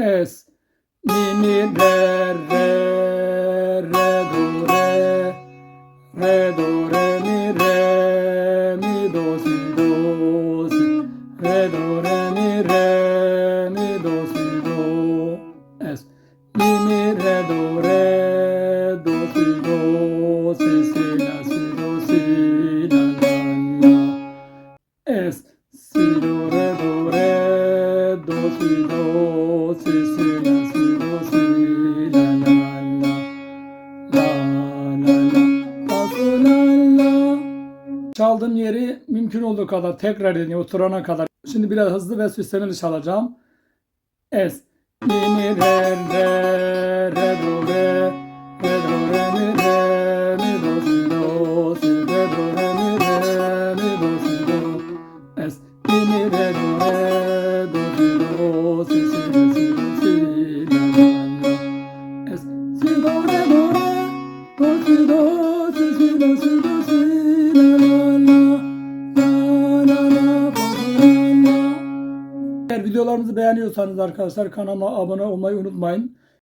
es mi mi re re re do re re do re mi re mi do si do si. Re do re mi re mi do si do. Es mi mi re do re do si do si si la si do si la la la. Es si do re do re do si do. Çaldığım yeri mümkün olduğu kadar tekrar edin oturana kadar. Şimdi biraz hızlı ve süslemeli çalacağım. Es mi mi re re re do re re do re mi re mi do si do si re do re mi re mi do si do es mi mi re do re do si do si si re si do si la la es si do re do re do si do si si do si do eğer videolarımızı beğeniyorsanız arkadaşlar kanalıma abone olmayı unutmayın.